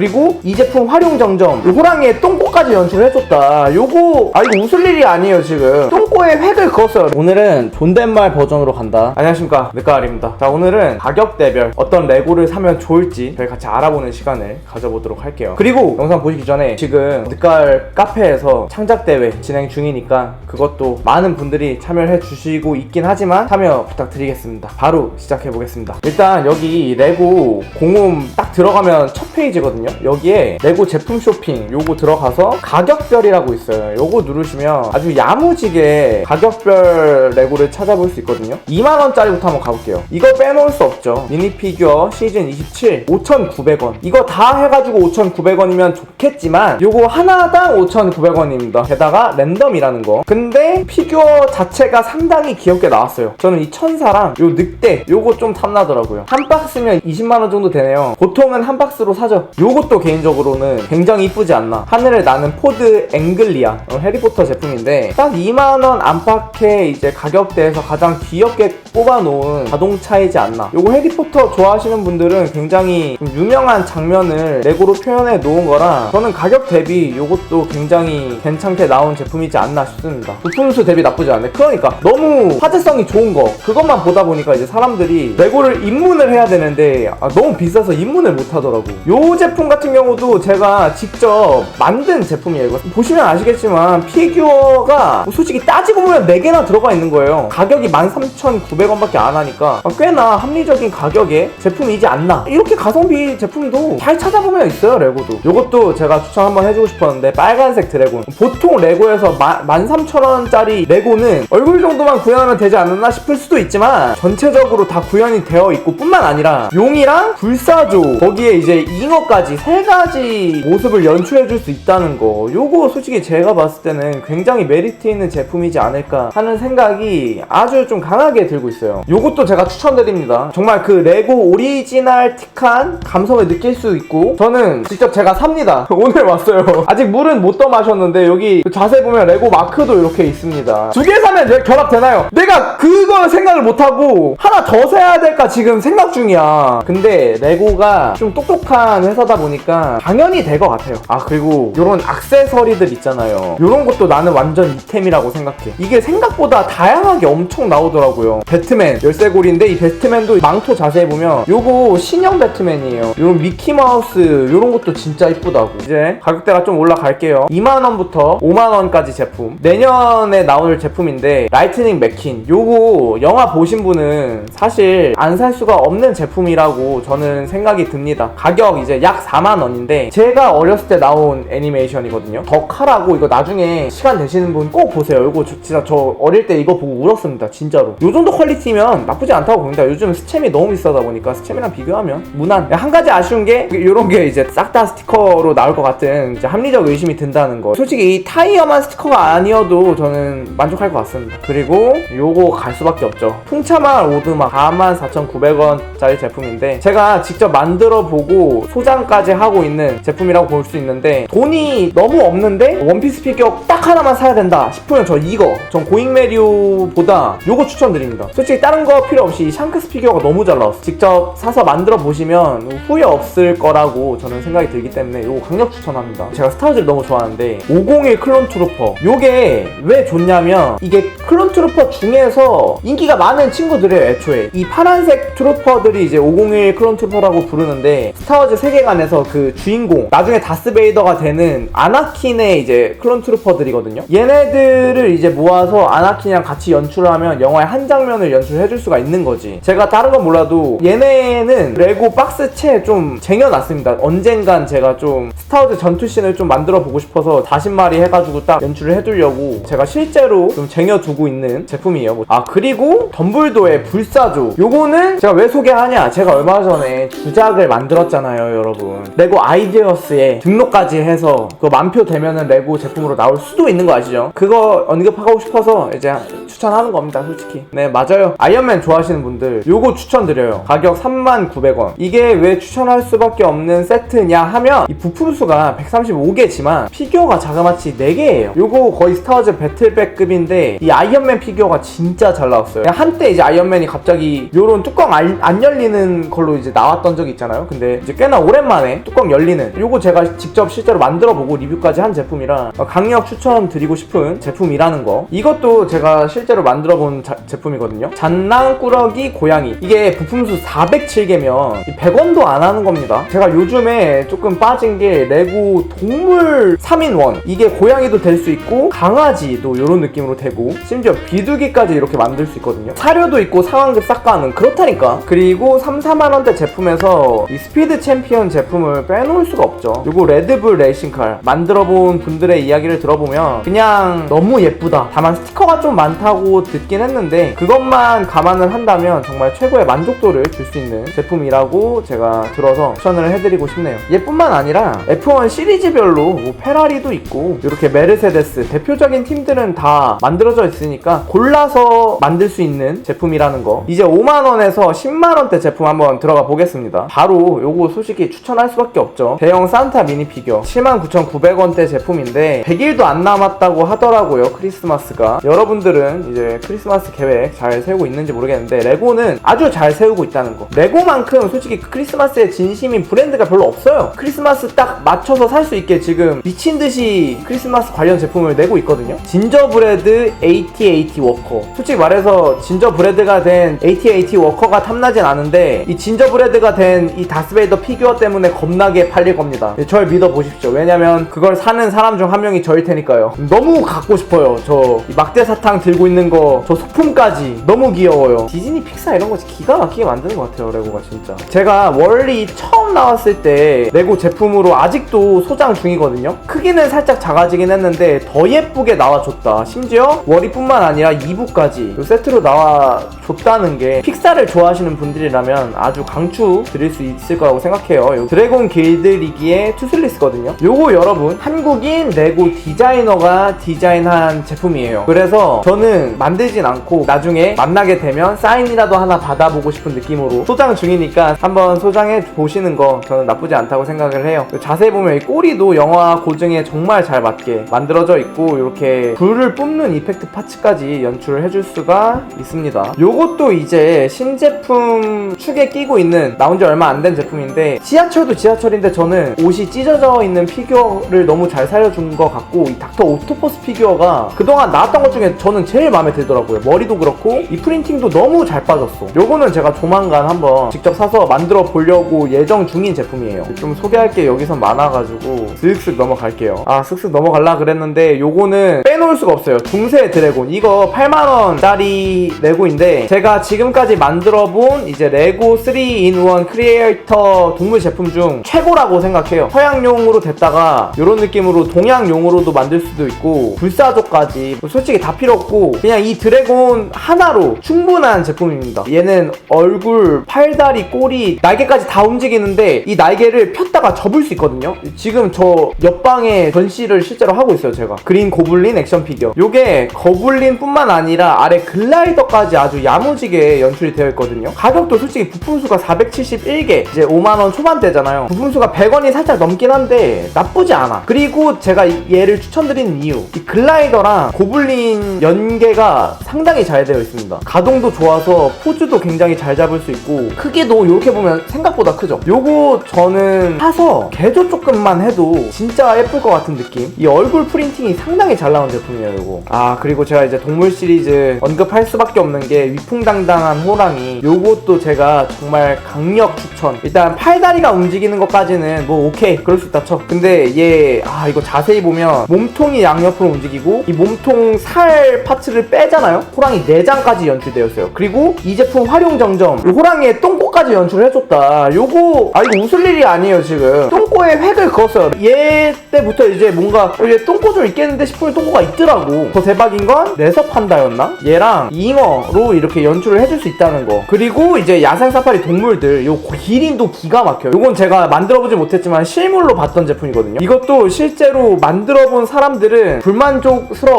그리고 이 제품 활용 정점 이 호랑이의 똥꼬까지 연출해줬다. 요거 아 이거 웃을 일이 아니에요 지금. 똥 꼬에 획을 그었어요. 오늘은 존댓말 버전으로 간다. 안녕하십니까. 느까알입니다. 자 오늘은 가격대별 어떤 레고를 사면 좋을지 저희 같이 알아보는 시간을 가져보도록 할게요. 그리고 영상 보시기 전에 지금 느까알 카페에서 창작대회 진행 중이니까 그것도 많은 분들이 참여해 주시고 있긴 하지만 참여 부탁드리겠습니다. 바로 시작해 보겠습니다. 일단 여기 레고 공홈 딱 들어가면 첫 페이지거든요. 여기에 레고 제품 쇼핑 요거 들어가서 가격별이라고 있어요. 요거 누르시면 아주 야무지게 가격별 레고를 찾아볼 수 있거든요. 2만원짜리부터 한번 가볼게요. 이거 빼놓을 수 없죠. 미니 피규어 시즌 27 5,900원. 이거 다 해가지고 5,900원이면 좋겠지만 요거 하나당 5,900원입니다. 게다가 랜덤이라는 거. 근데 피규어 자체가 상당히 귀엽게 나왔어요. 저는 이 천사랑 요 늑대 요거 좀 탐나더라고요. 한 박스면 20만원 정도 되네요. 보통은 한 박스로 사죠. 요것도 개인적으로는 굉장히 이쁘지 않나. 하늘을 나는 포드 앵글리아 어, 해리포터 제품인데 딱 2만원 안팎의 이제 가격대에서 가장 귀엽게 뽑아놓은 자동차이지 않나. 요거 해리포터 좋아하시는 분들은 굉장히 좀 유명한 장면을 레고로 표현해 놓은 거라 저는 가격 대비 요것도 굉장히 괜찮게 나온 제품이지 않나 싶습니다. 부품수 대비 나쁘지 않네. 그러니까 너무 화제성이 좋은 거. 그것만 보다 보니까 이제 사람들이 레고를 입문을 해야 되는데 아, 너무 비싸서 입문을 못 하더라고. 요 제품 같은 경우도 제가 직접 만든 제품이에요. 이거 보시면 아시겠지만 피규어가 뭐 솔직히 따지 고 보면 4개나 들어가 있는 거예요. 가격이 13,900원밖에 안 하니까 아, 꽤나 합리적인 가격에 제품이지 않나. 이렇게 가성비 제품도 잘 찾아보면 있어요 레고도. 요것도 제가 추천 한번 해주고 싶었는데 빨간색 드래곤. 보통 레고에서 13,000원짜리 레고는 얼굴 정도만 구현하면 되지 않았나 싶을 수도 있지만 전체적으로 다 구현이 되어 있고 뿐만 아니라 용이랑 불사조 거기에 이제 잉어까지 세 가지 모습을 연출해 줄 수 있다는 거. 요거 솔직히 제가 봤을 때는 굉장히 메리트 있는 제품이 지 않을까 하는 생각이 아주 좀 강하게 들고 있어요. 요것도 제가 추천드립니다. 정말 그 레고 오리지널틱한 감성을 느낄 수 있고 저는 직접 제가 삽니다. 오늘 왔어요. 아직 물은 못더 마셨는데 여기 자세히 보면 레고 마크도 이렇게 있습니다. 두 개 사면 내- 결합되나요? 내가 그거 생각을 못하고 하나 더 사야 될까 지금 생각 중이야. 근데 레고가 좀 똑똑한 회사다 보니까 당연히 될 것 같아요. 아 그리고 요런 악세서리들 있잖아요. 요런 것도 나는 완전 이템이라고 생각해 이게. 생각보다 다양하게 엄청 나오더라고요. 배트맨 열쇠고리인데 이 배트맨도 망토 자세히 보면 요거 신형 배트맨이에요. 요런 미키마우스 요런 것도 진짜 이쁘다고. 이제 가격대가 좀 올라갈게요. 2만원부터 5만원까지 제품. 내년에 나올 제품인데 라이트닝 맥킨 요거 영화 보신 분은 사실 안 살 수가 없는 제품이라고 저는 생각이 듭니다. 가격 이제 약 4만원인데 제가 어렸을 때 나온 애니메이션이거든요. 덕하라고 이거 나중에 시간 되시는 분 꼭 보세요. 이거 저- 진짜 저 어릴 때 이거 보고 울었습니다 진짜로. 요 정도 퀄리티면 나쁘지 않다고 봅니다. 요즘 스챔이 너무 비싸다 보니까 스챔이랑 비교하면 무난. 한 가지 아쉬운 게 요런 게 이제 싹 다 스티커로 나올 것 같은 합리적 의심이 든다는 거. 솔직히 이 타이어만 스티커가 아니어도 저는 만족할 것 같습니다. 그리고 요거 갈 수밖에 없죠. 풍차마을 오드막 44,900원짜리 제품인데 제가 직접 만들어 보고 소장까지 하고 있는 제품이라고 볼 수 있는데 돈이 너무 없는데 원피스 피규어 딱 하나만 사야 된다 싶으면 저 이거 전 고잉 메리오보다 요거 추천드립니다. 솔직히 다른 거 필요 없이 이 샹크스 피규어가 너무 잘 나왔어. 직접 사서 만들어 보시면 후회 없을 거라고 저는 생각이 들기 때문에 요거 강력 추천합니다. 제가 스타워즈를 너무 좋아하는데 501 클론 트루퍼. 요게 왜 좋냐면 이게 클론 트루퍼 중에서 인기가 많은 친구들이에요 애초에. 이 파란색 트루퍼들이 이제 501 클론 트루퍼라고 부르는데 스타워즈 세계관에서 그 주인공 나중에 다스베이더가 되는 아나킨의 이제 클론 트루퍼들이거든요. 얘네들을 이제 모아서 아나킨이랑 같이 연출을 하면 영화의 한 장면을 연출해 줄 수가 있는 거지. 제가 다른 건 몰라도 얘네는 레고 박스채 좀 쟁여놨습니다. 언젠간 제가 좀 스타워즈 전투씬을 좀 만들어 보고 싶어서 40마리 해가지고 딱 연출을 해두려고 제가 실제로 좀 쟁여두고 있는 제품이에요. 뭐. 아 그리고 덤블도의 불사조. 요거는 제가 왜 소개하냐? 제가 얼마 전에 주작을 만들었잖아요 여러분. 레고 아이디어스에 등록까지 해서 그거 만표 되면은 레고 제품으로 나올 수도 있는 거 아시죠? 그거 언급하 하고 싶어서 이제 추천하는 겁니다 솔직히. 네 맞아요. 아이언맨 좋아하시는 분들 요거 추천드려요. 가격 39,900원. 이게 왜 추천할 수밖에 없는 세트냐 하면 이 부품 수가 135개지만 피규어가 자그마치 4개예요. 요거 거의 스타워즈 배틀백급인데 이 아이언맨 피규어가 진짜 잘 나왔어요. 한때 이제 아이언맨이 갑자기 요런 뚜껑 안, 안 열리는 걸로 이제 나왔던 적이 있잖아요. 근데 이제 꽤나 오랜만에 뚜껑 열리는 요거 제가 직접 실제로 만들어보고 리뷰까지 한 제품이라 어, 강력 추천드리고 싶은 제품이라는 거. 이것도 제가 실제로 만들어본 자- 제품이거든요. 잔낭꾸러기 고양이. 이게 부품수 407개면 100원도 안 하는 겁니다. 제가 요즘에 조금 빠진 게 레고 동물 3인원. 이게 고양이도 될 수 있고 강아지도 이런 느낌으로 되고 심지어 비둘기까지 이렇게 만들 수 있거든요. 사료도 있고 상황급 싹가는 그렇다니까. 그리고 3, 4만원대 제품에서 이 스피드 챔피언 제품을 빼놓을 수가 없죠. 요거 레드불 레이싱칼. 만들어본 분들의 이야기를 들어보면 그냥 너무 예쁘다. 다만 스티커가 좀 많다고 듣긴 했는데 그것만 감안을 한다면 정말 최고의 만족도를 줄 수 있는 제품이라고 제가 들어서 추천을 해드리고 싶네요. 얘뿐만 아니라 F1 시리즈별로 뭐 페라리도 있고 이렇게 메르세데스 대표적인 팀들은 다 만들어져 있으니까 골라서 만들 수 있는 제품이라는 거. 이제 5만원에서 10만원대 제품 한번 들어가 보겠습니다. 바로 요거 솔직히 추천할 수밖에 없죠. 대형 산타 미니 피규어. 79,900원대 제품인데 100일도 안 남았다고 하더라고요 크리스마스가. 여러분들은 이제 크리스마스 계획 잘 세우고 있는지 모르겠는데 레고는 아주 잘 세우고 있다는 거. 레고만큼 솔직히 크리스마스에 진심인 브랜드가 별로 없어요. 크리스마스 딱 맞춰서 살 수 있게 지금 미친 듯이 크리스마스 관련 제품을 내고 있거든요. 진저브레드 AT-AT 워커 솔직히 말해서 진저브레드가 된 AT-AT 워커가 탐나진 않은데 이 진저브레드가 된 이 다스베이더 피규어 때문에 겁나게 팔릴 겁니다. 절 믿어보십시오. 왜냐면 그걸 사는 사람 중 한 명이 저일 테니까요. 너무 갖고 싶어요. 저이 막대 사탕 들고 있는 거 저 소품까지. 너무 귀여워요. 디즈니 픽사 이런 거 기가 막히게 만드는 것 같아요 레고가 진짜. 제가 월리 처음 나왔을 때 레고 제품으로 아 직도 소장 중이거든요. 크기는 살짝 작아지긴 했는데 더 예쁘게 나와줬다. 심지어 월이뿐만 아니라 2부까지 세트로 나와줬다는 게 픽사를 좋아하시는 분들이라면 아주 강추 드릴 수 있을 거라고 생각해요. 요 드래곤 길드 리기의 투슬리스거든요. 요거 여러분 한국인 레고 디자이너가 디자인한 제품이에요. 그래서 저는 만들진 않고 나중에 만나게 되면 사인이라도 하나 받아보고 싶은 느낌으로 소장 중이니까 한번 소장해 보시는 거 저는 나쁘지 않다고 생각을 해요. 자세 히 보면 이 꼬리도 영화 고증에 정말 잘 맞게 만들어져 있고 이렇게 불을 뿜는 이펙트 파츠까지 연출을 해줄 수가 있습니다. 요것도 이제 신제품 축에 끼고 있는 나온 지 얼마 안 된 제품인데 지하철도 지하철인데 저는 옷이 찢어져 있는 피규어를 너무 잘 살려준 것 같고 이 닥터 오토퍼스 피규어가 그동안 나왔던 것 중에 저는 제일 마음에 들더라고요. 머리도 그렇고 이 프린팅도 너무 잘 빠졌어. 요거는 제가 조만간 한번 직접 사서 만들어 보려고 예정 중인 제품이에요. 좀 소개할 게 여기선 많 아가지고 슥슥 넘어갈게요. 아 슥슥 넘어갈라 그랬는데 요거는 빼놓을 수가 없어요. 중세 드래곤. 이거 8만원짜리 레고인데 제가 지금까지 만들어본 이제 레고 3in1 크리에이터 동물 제품 중 최고라고 생각해요. 서양용으로 됐다가 이런 느낌으로 동양용으로도 만들 수도 있고 불사조까지 뭐 솔직히 다 필요 없고 그냥 이 드래곤 하나로 충분한 제품입니다. 얘는 얼굴, 팔다리, 꼬리, 날개까지 다 움직이는데 이 날개를 폈다가 접을 수 있거든요 지금 저 옆방에 전시를 실제로 하고 있어요 제가. 그린 고블린 액션 피규어. 요게 거블린 뿐만 아니라 아래 글라이더까지 아주 야무지게 연출이 되어 있거든요. 가격도 솔직히 부품수가 471개 이제 5만원 초반대잖아요. 부품수가 100원이 살짝 넘긴 한데 나쁘지 않아. 그리고 제가 이- 얘를 추천드리는 이유 이 글라이더랑 고블린 연계가 상당히 잘 되어 있습니다. 가동도 좋아서 포즈도 굉장히 잘 잡을 수 있고 크기도 이렇게 보면 생각보다 크죠. 요거 저는 사서 개조 조금만 해도 진짜 예쁠 것 같은 느낌? 이 얼굴 프린팅이 상당히 잘 나온 제품이에요 요거. 아 그리고 제가 이제 동물 시리즈 언급할 수밖에 없는 게 위풍당당한 호랑이. 요것도 제가 정말 강력 추천. 일단 팔다리가 움직이는 것까지는 뭐 오케이 그럴 수 있다 쳐. 근데 얘 아 이거 자세히 보면 몸통이 양옆으로 움직이고 이 몸통 살 파츠를 빼잖아요? 호랑이 내장까지 연출되어 있어요. 그리고 이 제품 활용 정점. 이 호랑이의 똥꼬까지 연출을 해줬다. 요거 아 이거 웃을 일이 아니에요 지금. 똥꼬에 획을 그었어요 얘 때부터 이제 뭔가 어, 얘 똥꼬 좀 있겠는데 싶으면 똥꼬가 있더라고 더 대박인 건 내석 판다였나 얘랑 잉어로 이렇게 연출을 해줄 수 있다는 거 그리고 이제 야생 사파리 동물들 요 기린도 기가 막혀요 요건 제가 만들어보지 못했지만 실물로 봤던 제품이거든요 이것도 실제로 만들어본 사람들은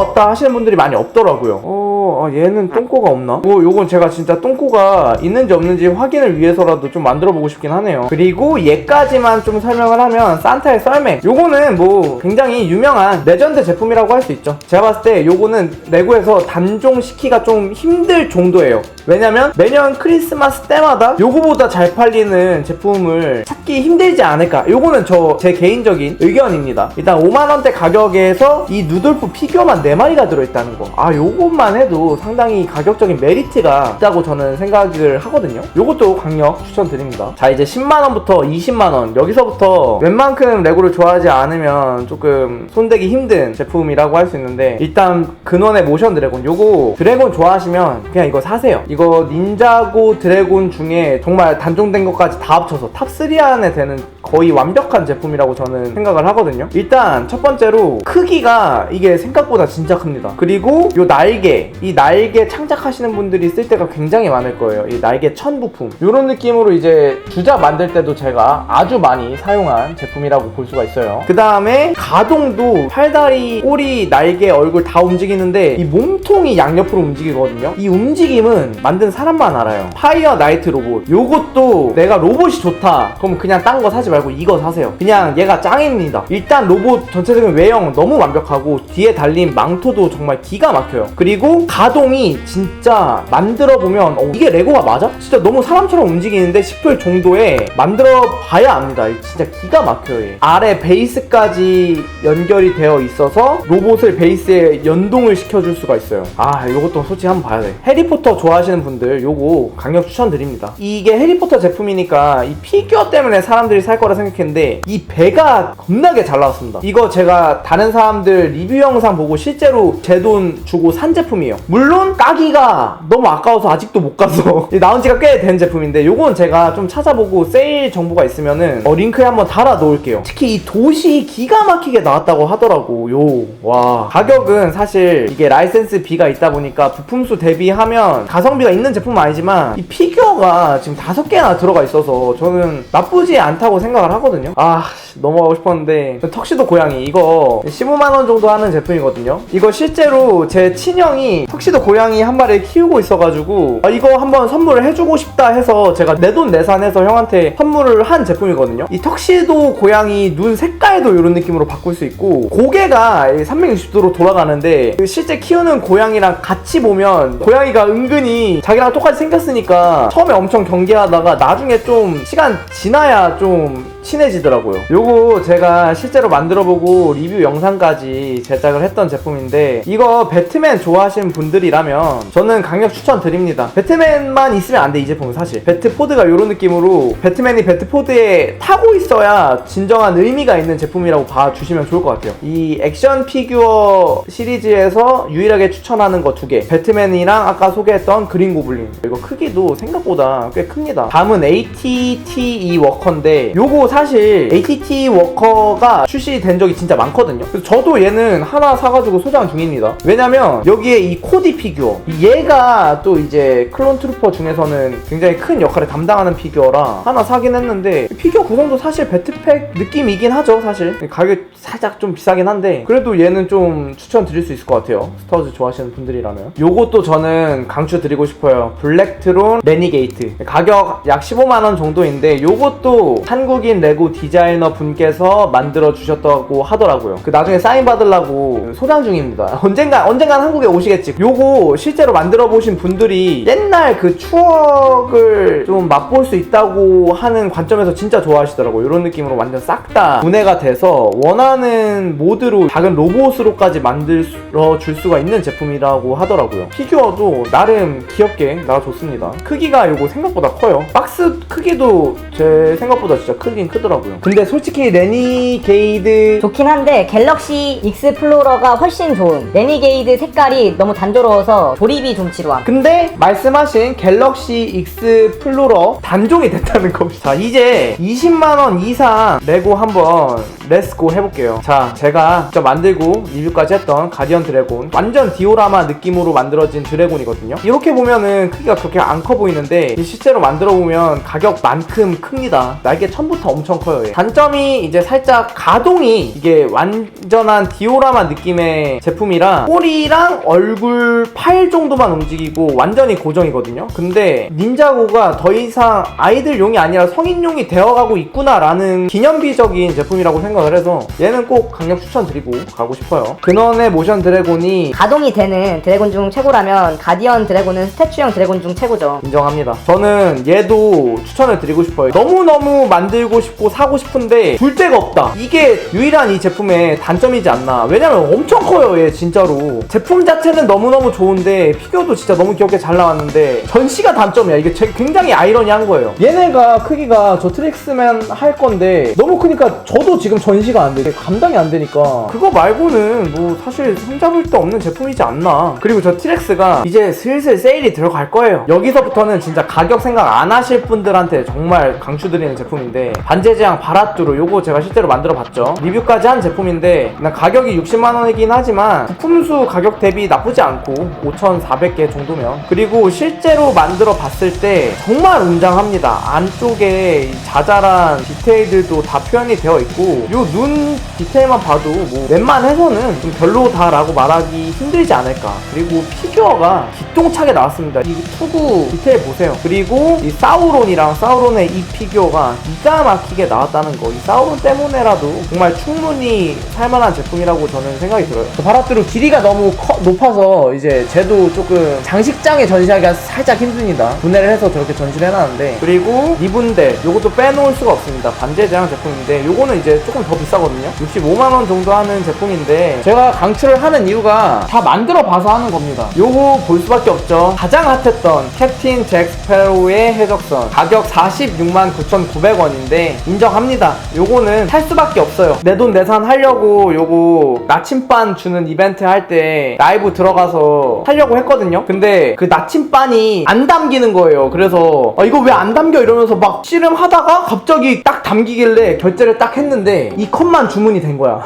없다 하시는 분들이 많이 없더라고요. 어, 아, 얘는 똥꼬가 없나? 뭐 요건 제가 진짜 똥꼬가 있는지 없는지 확인을 위해서라도 좀 만들어 보고 싶긴 하네요. 그리고 얘까지만 좀 설명을 하면 산타의 썰맥. 요거는 뭐 굉장히 유명한 레전드 제품이라고 할 수 있죠. 제가 봤을 때 요거는 레고에서 단종시키기가 좀 힘들 정도예요. 왜냐면 매년 크리스마스 때마다 요거보다 잘 팔리는 제품을 찾기 힘들지 않을까. 요거는 저 제 개인적인 의견입니다. 일단 5만원대 가격에서 이 누돌프 피규어만 4마리가 들어있다는 거. 아, 요것만 해도 상당히 가격적인 메리트가 있다고 저는 생각을 하거든요. 요것도 강력 추천드립니다. 자, 이제 10만원부터 20만원. 여기서부터 웬만 큼 레고를 좋아하지 않으면 조금 손대기 힘든 제품이라고 할 수 있는데 일단 근원의 모션 드래곤 요거 드래곤 좋아하시면 그냥 이거 사세요. 이거 닌자고 드래곤 중에 정말 단종된 것까지 다 합쳐서 탑3 안에 되는 거의 완벽한 제품이라고 저는 생각을 하거든요. 일단 첫 번째로 크기가 이게 생각보다 진짜 큽니다. 그리고 요 날개, 이 날개 창작하시는 분들이 쓸 때가 굉장히 많을 거예요. 이 날개 천 부품. 이런 느낌으로 이제 주자 만들 때도 제가 아주 많이 사용한 제품이라고 볼 수가 있어요. 그 다음에 가동도 팔다리, 꼬리, 날개, 얼굴 다 움직이는데 이 몸통이 양옆으로 움직이거든요. 이 움직임은 만든 사람만 알아요. 파이어 나이트 로봇. 요것도 내가 로봇이 좋다. 그럼 그냥 딴 거 사지 말고 이거 사세요. 그냥 얘가 짱입니다. 일단 로봇 전체적인 외형 너무 완벽하고 뒤에 달린 망토도 정말 기가 막혀요. 그리고 가동이 진짜 만들어 보면 어, 이게 레고가 맞아? 진짜 너무 사람처럼 움직이는데 싶을 정도의 만들어 봐야 압니다. 진짜 기가 막혀 요. 얘. 아래 베이스까지 연결이 되어 있어서 로봇을 베이스에 연동을 시켜줄 수가 있어요. 아, 이것도 솔직히 한번 봐야 돼. 해리포터 좋아하시는 분들 요거 강력 추천드립니다. 이게 해리포터 제품이니까 이 피규어 때문에 사람들이 살 거라 생각했는데 이 배가 겁나게 잘 나왔습니다. 이거 제가 다른 사람들 리뷰 영상 보고 실제로 제 돈 주고 산 제품이에요. 물론 까기가 너무 아까워서 아직도 못 가서 나온 지가 꽤 된 제품인데 요건 제가 좀 찾아보고 세일 정보가 있으면은 어, 링크에 한번 달아 놓을게요. 특히 이 도시 기가 막히게 나왔다고 하더라고. 요. 와. 가격은 사실 이게 라이센스 비가 있다 보니까 부품수 대비하면 가성비가 있는 제품은 아니지만 이 피규어가 지금 다섯 개나 들어가 있어서 저는 나쁘지 않다고 생각을 하거든요. 아, 씨, 넘어가고 싶었는데 턱시도 고양이 이거 15만 원 정도 하는 제품이거든요. 이거 실제로 제 친형이 턱시도 고양이 한 마리 키우고 있어가지고 아, 이거 한번 선물을 해주고 싶다 해서 제가 내 돈 내산해서 형한테 선물을 한 제품이거든요. 이 턱시도 고양이 눈 색깔도 이런 느낌으로 바꿀 수 있고 고개가 360도로 돌아가는데 그 실제 키우는 고양이랑 같이 보면 고양이가 은근히 자기랑 똑같이 생겼으니까 처음에 엄청 경계하다가 나중에 좀 시간 지나야 좀 친해지더라고요. 요거 제가 실제로 만들어보고 리뷰 영상까지 제작을 했던 제품인데 이거 배트맨 좋아하시는 분들이라면 저는 강력 추천드립니다. 배트맨만 있으면 안 돼 이 제품은 사실. 배트포드가 이런 느낌으로 배트맨이 배트포드에 타고 있어야 진정한 의미가 있는 제품이라고 봐주시면 좋을 것 같아요. 이 액션 피규어 시리즈에서 유일하게 추천하는 거 두 개. 배트맨이랑 아까 소개했던 그린 고블린. 이거 크기도 생각보다 꽤 큽니다. 다음은 ATTE 워커인데 요거 사실 ATT 워커가 출시된 적이 진짜 많거든요. 그래서 저도 얘는 하나 사가지고 소장 중입니다. 왜냐면 여기에 이 코디 피규어 얘가 또 이제 클론 트루퍼 중에서는 굉장히 큰 역할을 담당하는 피규어라 하나 사긴 했는데 피규어 구성도 사실 배트팩 느낌이긴 하죠 사실. 가격 살짝 좀 비싸긴 한데 그래도 얘는 좀 추천드릴 수 있을 것 같아요. 스타워즈 좋아하시는 분들이라면. 요것도 저는 강추드리고 싶어요. 블랙트론 레니게이트. 가격 약 15만원 정도인데 요것도 한국인 레고 디자이너 분께서 만들어 주셨다고 하더라고요. 그 나중에 사인 받으려고 소장 중입니다. 언젠가 언젠간 한국에 오시겠지. 요거 실제로 만들어 보신 분들이 옛날 그 추억을 좀 맛볼 수 있다고 하는 관점에서 진짜 좋아하시더라고요. 이런 느낌으로 완전 싹 다 분해가 돼서 원하는 모드로 작은 로봇으로까지 만들어 줄 수가 있는 제품이라고 하더라고요. 피규어도 나름 귀엽게 나와줬습니다. 크기가 요거 생각보다 커요. 박스 크기도 제 생각보다 진짜 크긴 크더라고요 근데 솔직히 레니게이드 좋긴 한데 갤럭시 익스플로러가 훨씬 좋은 레니게이드 색깔이 너무 단조로워서 조립이 좀 지루함 근데 말씀하신 갤럭시 X 플로러 단종이 됐다는 겁니다. 자, 이제 20만 원 이상 내고 한번 렛츠고 해볼게요. 자, 제가 직접 만들고 리뷰까지 했던 가디언 드래곤. 완전 디오라마 느낌으로 만들어진 드래곤이거든요. 이렇게 보면은 크기가 그렇게 안 커 보이는데 실제로 만들어 보면 가격만큼 큽니다. 날개 천부터 엄청 커요. 얘. 단점이 이제 살짝 가동이 이게 완전한 디오라마 느낌의 제품이라 꼬리랑 얼굴 팔 정도만 움직이고 완전히 고정이거든요. 근데 닌자고가 더 이상 아이들용이 아니라 성인용이 되어가고 있구나라는 기념비적인 제품이라고 생각을 해서 얘는 꼭 강력 추천드리고 가고 싶어요. 근원의 모션 드래곤이 가동이 되는 드래곤 중 최고라면 가디언 드래곤은 스태츄형 드래곤 중 최고죠. 인정합니다. 저는 얘도 추천을 드리고 싶어요. 너무너무 만들고 싶고 사고 싶은데 둘 데가 없다. 이게 유일한 이 제품의 단점이지 않나. 왜냐면 엄청 커요, 얘 진짜로. 제품 자체는 너무너무 좋은데 피규어도 진짜 너무 귀엽게 잘 나왔는데 전시가 단점이야. 이게 제- 굉장히 아이러니한 거예요. 얘네가 크기가 저 트릭스맨 할 건데 너무 크니까 저도 지금 전시가 안 돼. 감당이 안 되니까. 그거 말고는 뭐 사실 손잡을 데 없는 제품이지 않나. 그리고 저 트렉스가 이제 슬슬 세일이 들어갈 거예요. 여기서부터는 진짜 가격 생각 안 하실 분들한테 정말 강추드리는 제품인데 반제 제형 바라뚜루 요거 제가 실제로 만들어 봤죠. 리뷰까지 한 제품인데 가격이 60만 원이긴 하지만 부품수 가격 대비 나쁘지 않고 5,400개 정도면 그리고 실제로 만들어 봤을 때 정말 웅장합니다. 안쪽에 이 자잘한 디테일들도 다 표현이 되어 있고 요 눈 디테일만 봐도 뭐 웬만해서는 좀 별로다 라고 말하기 힘들지 않을까. 그리고 피규어가 기똥차게 나왔습니다. 이 투구 디테일 보세요. 그리고 이 사우론이랑 사우론의 이 피규어가 기가 막히 게 나왔다는 거. 이 사우론 때문에라도 정말 충분히 살만한 제품이라고 저는 생각이 들어요. 바라뚜루 길이가 너무 커- 높아서 이제 쟤도 조금 장식장에 전시하기가 살짝 힘듭니다. 분해를 해서 저렇게 전시를 해놨는데 그리고 이분들 요것도 빼놓을 수가 없습니다. 반제 제형 제품인데 요거는 이제 조금 더 비싸거든요. 65만 원 정도 하는 제품인데 제가 강추를 하는 이유가 다 만들어 봐서 하는 겁니다. 요거 볼 수밖에 없죠. 가장 핫했던 캡틴 잭 스페로우의 해적선 가격 46만 9,900원인데 인정합니다. 요거는 살 수밖에 없어요. 내 돈 내산 하려고 요거 나침반 주는 이벤트 할 때 라이브 들어가서 하려고 했거든요. 근데 그 나침반이 안 담기는 거예요. 그래서 아, 이거 왜 안 담겨 이러면서 막 씨름하다가 갑자기 딱 담기길래 결제를 딱 했는데 이 컷만 주문이 된 거야.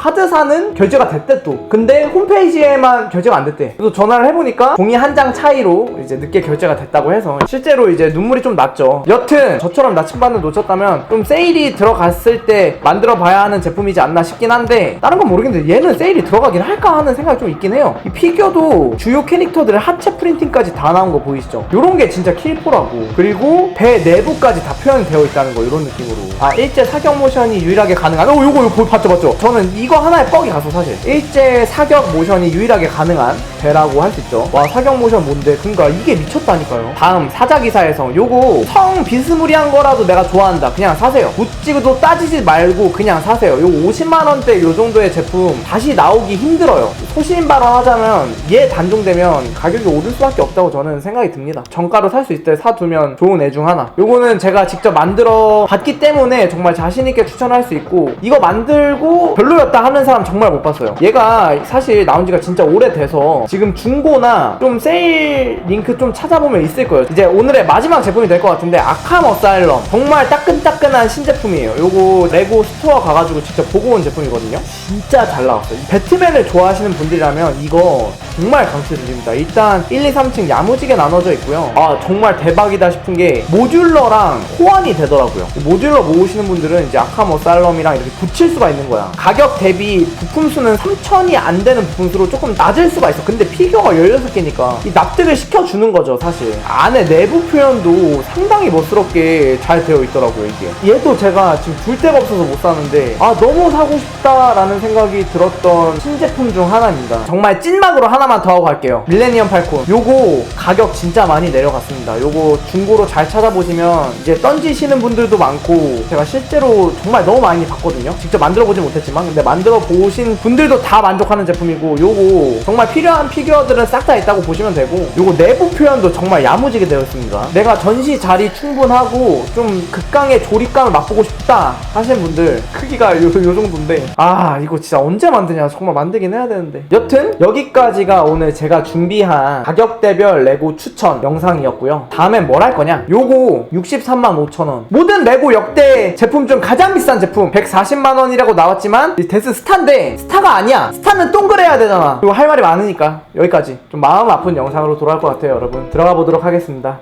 카드사는 결제가 됐대 또. 근데 홈페이지에만 결제가 안 됐대. 그래서 전화를 해보니까 종이 한 장 차이로 이제 늦게 결제가 됐다고 해서 실제로 이제 눈물이 좀 났죠. 여튼 저처럼 나침반을 놓쳤다면 좀 세일이 들어갔을 때 만들어 봐야 하는 제품이지 않나 싶긴 한데 다른 건 모르겠는데 얘는 세일이 들어가긴 할까 하는 생각이 좀 있긴 해요. 이 피규어도 주요 캐릭터들의 하체 프린팅까지 다 나온 거 보이시죠? 요런 게 진짜 킬포라고. 그리고 배 내부까지 다 표현되어 있다는 거 이런 느낌으로. 아 일제 사격 모션이 유일하게 가능한 어 요거 요거 봤죠 봤죠? 저는 이거 하나에 뻑이 가서 사실. 일제 사격 모션이 유일하게 가능한 배라고 할 수 있죠. 와 사격 모션 뭔데? 그니까 이게 미쳤다니까요. 다음 사자기사에서 요거 성 비스무리한 거라도 내가 좋아한다. 그냥 사세요. 묻지도 따지지 말고 그냥 사세요. 요거 50만원대 요 정도의 제품 다시 나오기 힘들어요. 소신 발언하자면 얘 단종되면 가격이 오를 수밖에 없다고 저는 생각이 듭니다. 정가로 살 수 있을 때 사두면 좋은 애 중 하나. 요거는 제가 직접 만들어 봤기 때문에 정말 자신있게 추천할 수 있고 이거 만들고 별로였다 하는 사람 정말 못 봤어요. 얘가 사실 나온 지가 진짜 오래돼서 지금 중고나 좀 세일 링크 좀 찾아보면 있을 거예요. 이제 오늘의 마지막 제품이 될 것 같은데 아캄 어사일럼. 정말 따끈따끈한 신제품이에요. 요거 레고 스토어 가가지고 직접 보고 온 제품이거든요. 진짜 잘 나왔어요. 배트맨을 좋아하시는 분들이라면 이거 정말 강추드립니다. 일단 1, 2, 3층 야무지게 나눠져 있고요. 아 정말 대박이다 싶은 게 모듈러랑 호환이 되더라고요. 모듈러 모으시는 분들은 이제 아캄 어살럼이랑 이렇게 붙일 수가 있는 거야. 가격 대비 부품 수는 3천이 안 되는 부품 수로 조금 낮을 수가 있어. 근데 피규어가 16개니까 이 납득을 시켜주는 거죠 사실. 안에 내부 표현도 상당히 멋스럽게 잘 되어 있더라고요 이게. 얘도 제가 지금 둘 데가 없어서 못 사는데 아 너무 사고 싶다라는 생각이 들었던 신제품 중 하나입니다. 정말 찐막으로 하나만 더 하고 갈게요. 밀레니엄 팔콘. 요거 가격 진짜 많이 내려갔습니다. 요거 중고로 잘 찾아보시면 이제 던지시는 분들도 많고 제가 실제로 정말 너무 많이 봤거든요. 직접 만들어 보진 못했지만 근데 만들어 보신 분들도 다 만족하는 제품이고 요거 정말 필요한 피규어들은 싹 다 있다고 보시면 되고 요거 내부 표현도 정말 야무지게 되어 있습니다. 내가 전시 자리 충분하고 좀 극강의 조립감을 맛보고 싶다 하시는 분들 크기가 요, 요 정도인데. 아 이거 진짜 언제 만드냐. 정말 만들긴 해야 되는데. 여튼 여기까지가 오늘 제가 준비한 가격대별 레고 추천 영상이었고요. 다음엔 뭘 할 거냐? 요거 63만 5천원. 모든 레고 역대 제품 중 가장 비싼 제품 140만원이라고 나왔지만 이 데스 스타인데 스타가 아니야. 스타는 동그래야 되잖아. 그리고 할 말이 많으니까 여기까지. 좀 마음 아픈 영상으로 돌아올 것 같아요 여러분. 들어가 보도록 하겠습니다